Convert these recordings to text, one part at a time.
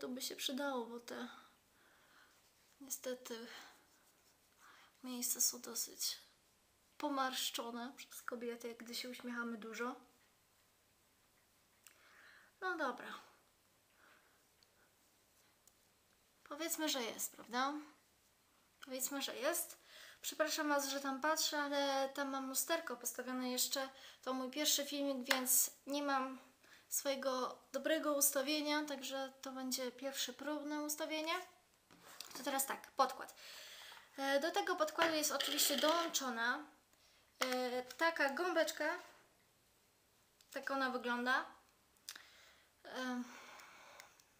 To by się przydało, bo te niestety miejsca są dosyć pomarszczone przez kobiety, jak gdy się uśmiechamy dużo. No dobra. Powiedzmy, że jest, prawda? Powiedzmy, że jest. Przepraszam Was, że tam patrzę, ale tam mam lusterko postawione jeszcze. To mój pierwszy filmik, więc nie mam swojego dobrego ustawienia, także to będzie pierwsze próbne ustawienie. To teraz tak, podkład. E, Do tego podkładu jest oczywiście dołączona e, taka gąbeczka. Tak ona wygląda. E,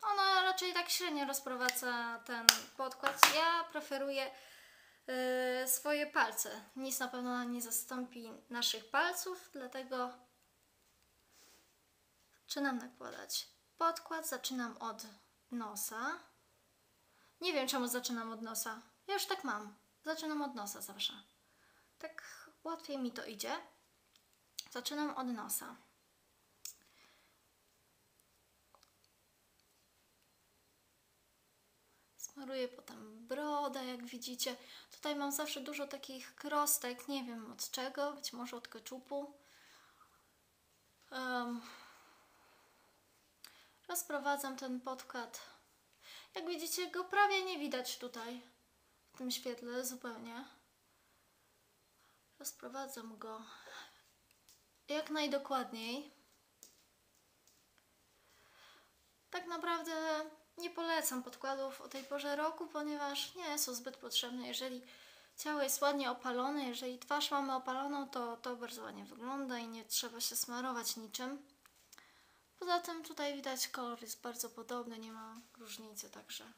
Ona raczej tak średnio rozprowadza ten podkład. Ja preferuję swoje palce. Nic na pewno nie zastąpi naszych palców, dlatego zaczynam nakładać podkład. Zaczynam od nosa. Nie wiem, czemu zaczynam od nosa. Ja już tak mam. Zaczynam od nosa zawsze. Tak łatwiej mi to idzie. Zaczynam od nosa. Smaruję potem brodę, jak widzicie. Tutaj mam zawsze dużo takich krostek, nie wiem od czego, być może od keczupu. Em, rozprowadzam ten podkład. Jak widzicie, go prawie nie widać tutaj, w tym świetle zupełnie. Rozprowadzam go jak najdokładniej. Tak naprawdę nie polecam podkładów o tej porze roku, ponieważ nie są zbyt potrzebne. Jeżeli ciało jest ładnie opalone, jeżeli twarz mamy opaloną, to to bardzo ładnie wygląda i nie trzeba się smarować niczym. Poza tym tutaj widać kolor jest bardzo podobny, nie ma różnicy, także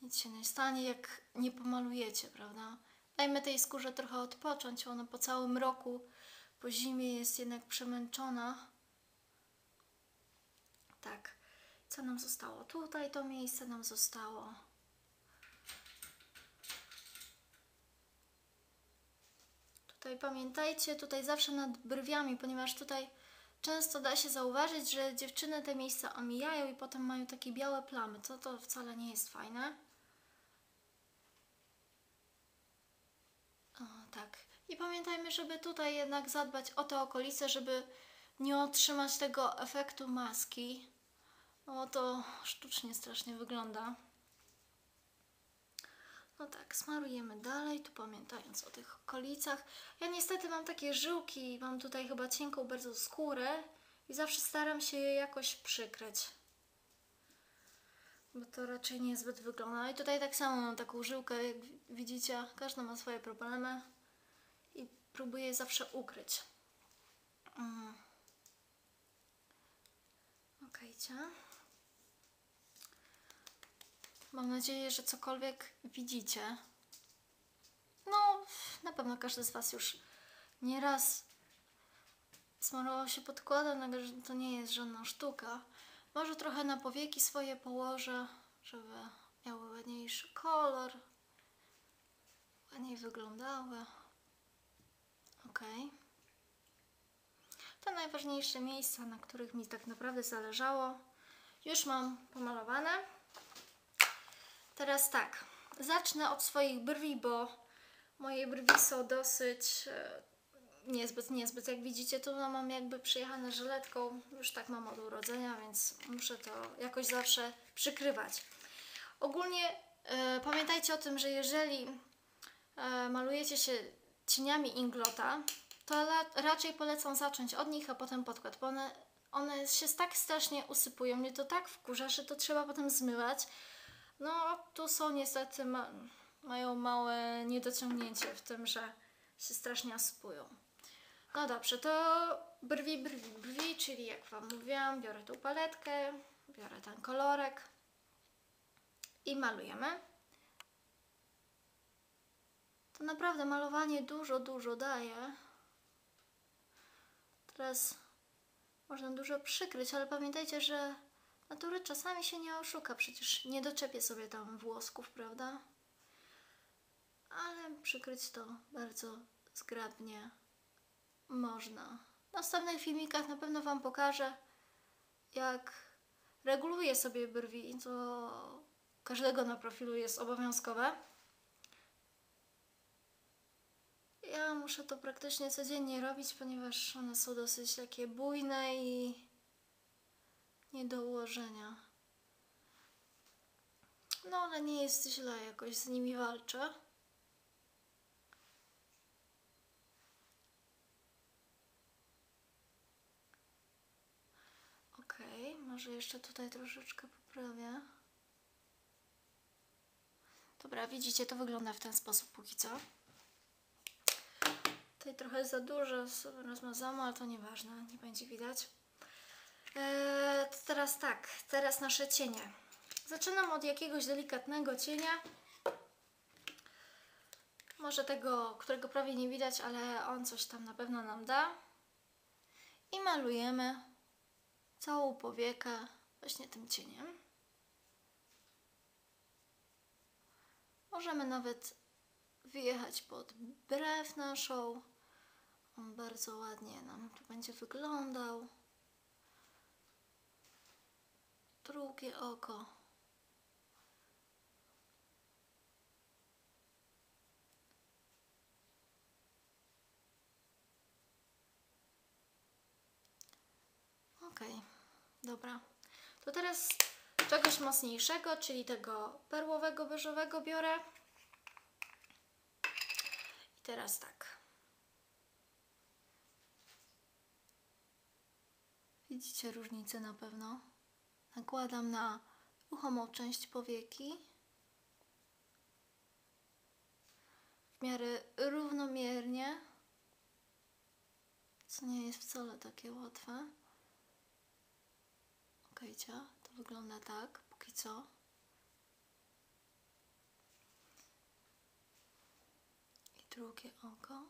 nic się nie stanie, jak nie pomalujecie, prawda? Dajmy tej skórze trochę odpocząć, ona po całym roku, po zimie jest jednak przemęczona. Tak. Co nam zostało? Tutaj to miejsce nam zostało. Tutaj pamiętajcie, tutaj zawsze nad brwiami, ponieważ tutaj często da się zauważyć, że dziewczyny te miejsca omijają i potem mają takie białe plamy, co to wcale nie jest fajne. O, tak. I pamiętajmy, żeby tutaj jednak zadbać o te okolice, żeby nie otrzymać tego efektu maski. No to sztucznie strasznie wygląda. No tak, smarujemy dalej, tu pamiętając o tych okolicach. Ja niestety mam takie żyłki, mam tutaj chyba cienką bardzo skórę i zawsze staram się je jakoś przykryć. Bo to raczej niezbyt wygląda. I tutaj tak samo mam taką żyłkę, jak widzicie, każda ma swoje problemy i próbuję je zawsze ukryć. Mm. Okejcie. Mam nadzieję, że cokolwiek widzicie. No, na pewno każdy z Was już nieraz smarował się podkładem, także że to nie jest żadna sztuka. Może trochę na powieki swoje położę, żeby miały ładniejszy kolor, ładniej wyglądały. Ok. Te najważniejsze miejsca, na których mi tak naprawdę zależało, już mam pomalowane. Teraz tak, zacznę od swoich brwi, bo moje brwi są dosyć e, niezbyt, niezbyt. Jak widzicie, tu mam jakby przyjechane żyletką, już tak mam od urodzenia, więc muszę to jakoś zawsze przykrywać. Ogólnie e, pamiętajcie o tym, że jeżeli e, malujecie się cieniami Inglota, to la, raczej polecam zacząć od nich, a potem podkład, bo one, one się tak strasznie usypują. Mnie to tak wkurza, że to trzeba potem zmywać. No, tu są niestety, ma, mają małe niedociągnięcie w tym, że się strasznie osypują. No dobrze, to brwi, brwi, brwi, czyli jak Wam mówiłam, biorę tą paletkę, biorę ten kolorek i malujemy. To naprawdę malowanie dużo, dużo daje. Teraz można dużo przykryć, ale pamiętajcie, że natury czasami się nie oszuka. Przecież nie doczepię sobie tam włosków, prawda? Ale przykryć to bardzo zgrabnie można. W następnych filmikach na pewno Wam pokażę, jak reguluje sobie brwi i to każdego na profilu jest obowiązkowe. Ja muszę to praktycznie codziennie robić, ponieważ one są dosyć takie bujne i nie do ułożenia. No ale nie jest źle, jakoś z nimi walczę. Okej, może jeszcze tutaj troszeczkę poprawię. Dobra, widzicie, to wygląda w ten sposób póki co. Tutaj trochę za dużo rozmazałam, ale to nieważne, nie będzie widać. Eee, teraz tak, teraz nasze cienie. Zaczynam od jakiegoś delikatnego cienia. Może tego, którego prawie nie widać, ale on coś tam na pewno nam da. I malujemy całą powiekę właśnie tym cieniem. Możemy nawet wyjechać pod brew naszą. On bardzo ładnie nam tu będzie wyglądał. Drugie oko. Okej, dobra. To teraz czegoś mocniejszego, czyli tego perłowego, beżowego biorę. I teraz tak. Widzicie różnicę na pewno? Nakładam na ruchomą część powieki. W miarę równomiernie, co nie jest wcale takie łatwe. Okejcia, to wygląda tak, póki co. I drugie oko.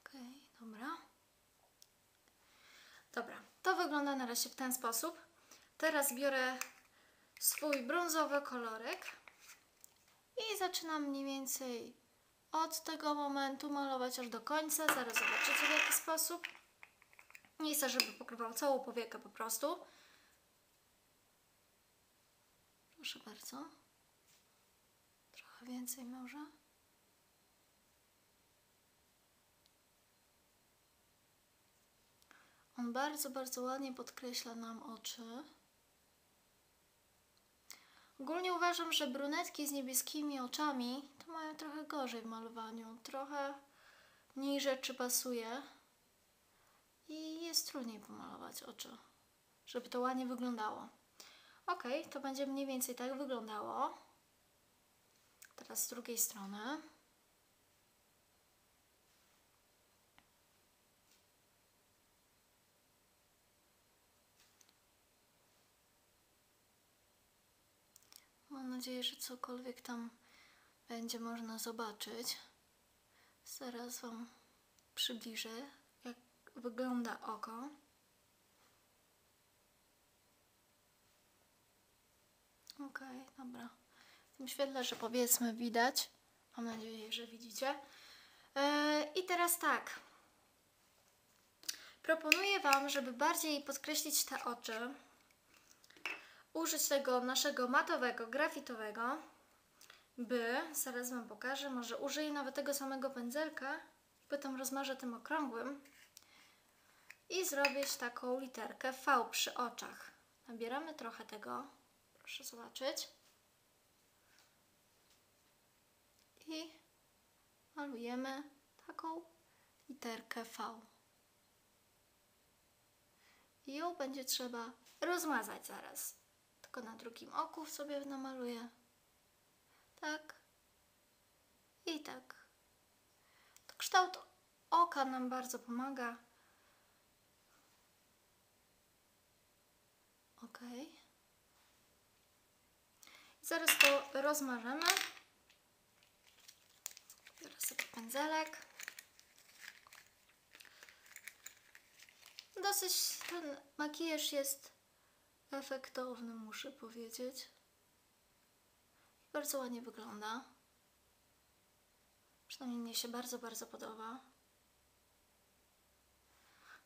Okej, dobra. Dobra, to wygląda na razie w ten sposób. Teraz biorę swój brązowy kolorek i zaczynam mniej więcej od tego momentu malować aż do końca. Zaraz zobaczycie w jaki sposób. Nie chcę, żeby pokrywał całą powiekę po prostu. Proszę bardzo. Trochę więcej może. On bardzo, bardzo ładnie podkreśla nam oczy. Ogólnie uważam, że brunetki z niebieskimi oczami to mają trochę gorzej w malowaniu. Trochę mniej rzeczy pasuje i jest trudniej pomalować oczy, żeby to ładnie wyglądało. Ok, to będzie mniej więcej tak wyglądało. Teraz z drugiej strony. Mam nadzieję, że cokolwiek tam będzie można zobaczyć. Zaraz Wam przybliżę, jak wygląda oko. Ok, dobra. W tym świetle, że powiedzmy widać. Mam nadzieję, że widzicie. Yy, I teraz tak. Proponuję Wam, żeby bardziej podkreślić te oczy, użyć tego naszego matowego, grafitowego, by, zaraz Wam pokażę, może użyję nawet tego samego pędzelka, potem rozmarzę tym okrągłym i zrobić taką literkę V przy oczach. Nabieramy trochę tego, proszę zobaczyć. I malujemy taką literkę V. I ją będzie trzeba rozmazać zaraz. Tylko na drugim oku sobie namaluję. Tak. I tak. To kształt oka nam bardzo pomaga. Ok. Zaraz to rozmarzemy. Biorę sobie pędzelek. Dosyć ten makijaż jest efektowny, muszę powiedzieć. Bardzo ładnie wygląda. Przynajmniej mnie się bardzo, bardzo podoba.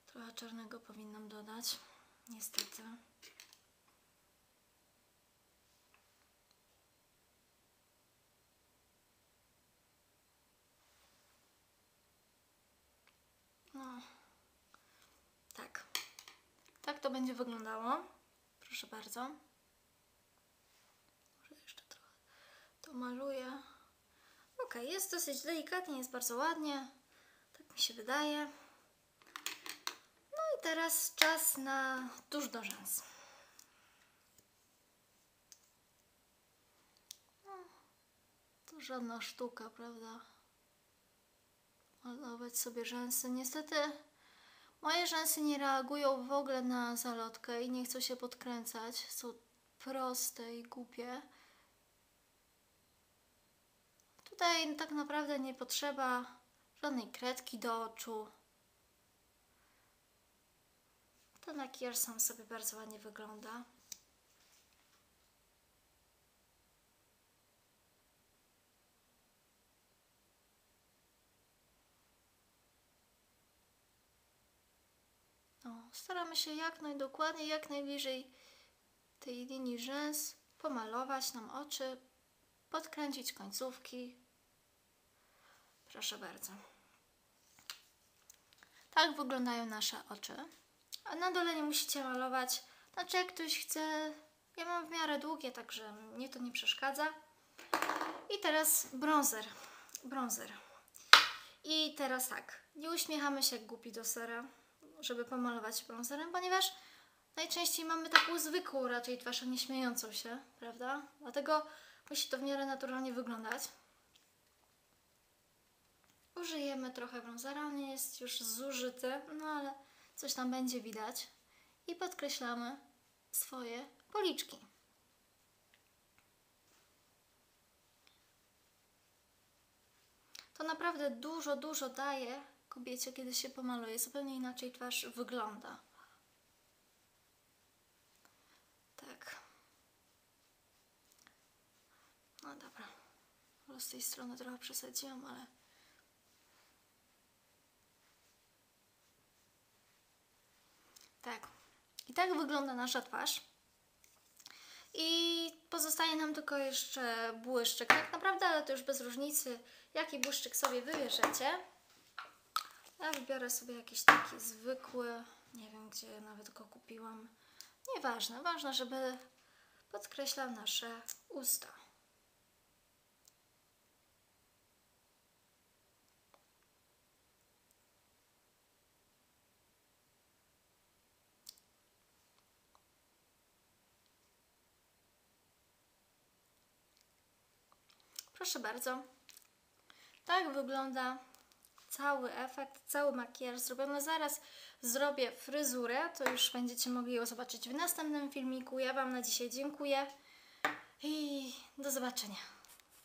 Trochę czarnego powinnam dodać. Niestety. No. Tak. Tak to będzie wyglądało. Proszę bardzo. Może jeszcze trochę to maluję. Ok, jest dosyć delikatnie, jest bardzo ładnie. Tak mi się wydaje. No i teraz czas na tuż do rzęs. No, to żadna sztuka, prawda? Malować sobie rzęsy. Niestety moje rzęsy nie reagują w ogóle na zalotkę i nie chcą się podkręcać. Są proste i głupie. Tutaj tak naprawdę nie potrzeba żadnej kredki do oczu. Ten makijaż sam sobie bardzo ładnie wygląda. No, staramy się jak najdokładniej, jak najbliżej tej linii rzęs pomalować nam oczy, podkręcić końcówki. Proszę bardzo. Tak wyglądają nasze oczy. A na dole nie musicie malować. Znaczy, jak ktoś chce, ja mam w miarę długie, także mnie to nie przeszkadza. I teraz bronzer. Bronzer. I teraz tak, nie uśmiechamy się jak głupi do sera, żeby pomalować bronzerem, ponieważ najczęściej mamy taką zwykłą raczej twarz, a nie śmiejącą się, prawda? Dlatego musi to w miarę naturalnie wyglądać. Użyjemy trochę bronzera, on jest już zużyty, no ale coś tam będzie widać. I podkreślamy swoje policzki. To naprawdę dużo, dużo daje kobiecie, kiedy się pomaluje. Zupełnie inaczej twarz wygląda. Tak. No dobra. Z tej strony trochę przesadziłam, ale... Tak. I tak wygląda nasza twarz. I pozostaje nam tylko jeszcze błyszczyk. Tak naprawdę, ale to już bez różnicy, jaki błyszczyk sobie wybierzecie. Ja wybiorę sobie jakiś taki zwykły, nie wiem gdzie nawet go kupiłam. Nieważne, ważne, żeby podkreślał nasze usta. Proszę bardzo. Tak wygląda cały efekt, cały makijaż zrobiony. Zaraz zrobię fryzurę, to już będziecie mogli ją zobaczyć w następnym filmiku. Ja Wam na dzisiaj dziękuję i do zobaczenia.